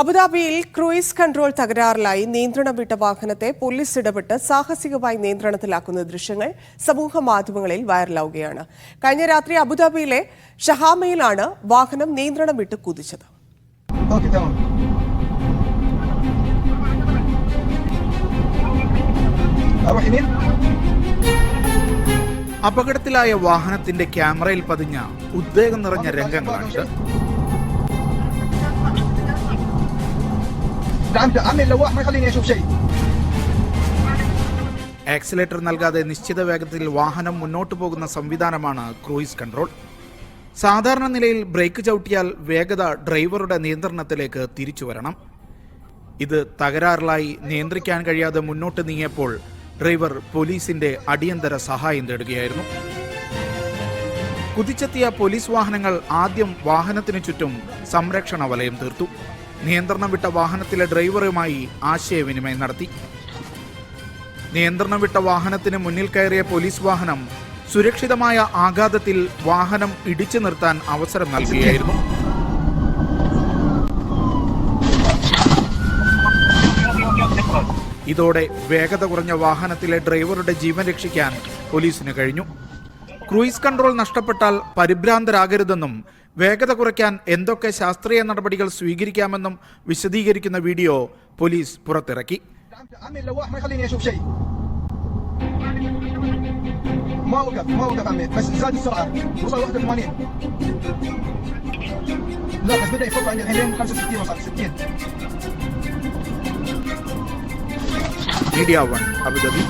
അബുദാബിയിൽ cruise control തകരാറിലായി നിയന്ത്രണം വിട്ട വാഹനത്തെ പോലീസ് ഇടപെട്ട് സാഹസികമായി നിയന്ത്രണത്തിലാക്കുന്ന ദൃശ്യങ്ങൾ സമൂഹ മാധ്യമങ്ങളിൽ വൈറലാവുകയാണ്. കഴിഞ്ഞ രാത്രി അബുദാബിയിലെ ഷഹാമയിലാണ് വാഹനം നിയന്ത്രണം വിട്ട് കുതിച്ചത് അപകടത്തിലായ വാഹനത്തിന്റെ ക്യാമറയിൽ പതിഞ്ഞ ഉദ്വേഗം നിറഞ്ഞ രംഗങ്ങളാണിത്. عم عمي اللواح ما يخليني اشوف شيء ആക്സിലേറ്റർ നൽകാതെ നിശ്ചിത വേഗത്തിൽ വാഹനം മുന്നോട്ടു പോകുന്ന സംവിധാനമാണ് ക്രൂയിസ് കൺട്രോൾ സാധാരണ നിലയിൽ ബ്രേക്ക് ചവിട്ടിയാൽ വേഗത ഡ്രൈവറുടെ നിയന്ത്രണത്തിലേക്ക് തിരിച്ചു വരണം ഇത് തകരാറിലായി നിയന്ത്രിക്കാൻ കഴിയാതെ മുന്നോട്ട് നീങ്ങിയപ്പോൾ ഡ്രൈവർ പോലീസിന്റെ അടിയന്തര സഹായം തേടുകയായിരുന്നു കുതിച്ചെത്തിയ പോലീസ് വാഹനങ്ങൾ ആദ്യം വാഹനത്തിനു ചുറ്റും സംരക്ഷണ വലയം തീർത്തു നിയന്ത്രണം വിട്ട വാഹനത്തിലെ ഡ്രൈവറുമായി ആശയവിനിമയം നടത്തി. നിയന്ത്രണം വിട്ട വാഹനത്തിന് മുന്നിൽ കയറിയ പോലീസ് വാഹനം സുരക്ഷിതമായ ആഘാതത്തിൽ വാഹനം ഇടിച്ചു നിർത്താൻ അവസരം നൽകുകയായിരുന്നു. ഇതോടെ വേഗത കുറഞ്ഞ വാഹനത്തിലെ ഡ്രൈവറുടെ ജീവൻ രക്ഷിക്കാൻ പോലീസിന് കഴിഞ്ഞു. ക്രൂയിസ് കൺട്രോൾ നഷ്ടപ്പെട്ടാൽ പരിഭ്രാന്തരാകരുതെന്നും വേഗത കുറയ്ക്കാൻ എന്തൊക്കെ ശാസ്ത്രീയ നടപടികൾ സ്വീകരിക്കാമെന്നും വിശദീകരിക്കുന്ന വീഡിയോ പോലീസ് പുറത്തിറക്കി عم- عمي اللواح ما يخليني اشوف شيء ما وقف ما وقف عمي بس زاد السرعه وصل 81 لا بس بدا يفوق عندي الحين 65 وصل 60 മീഡിയ വൺ അബുദാബി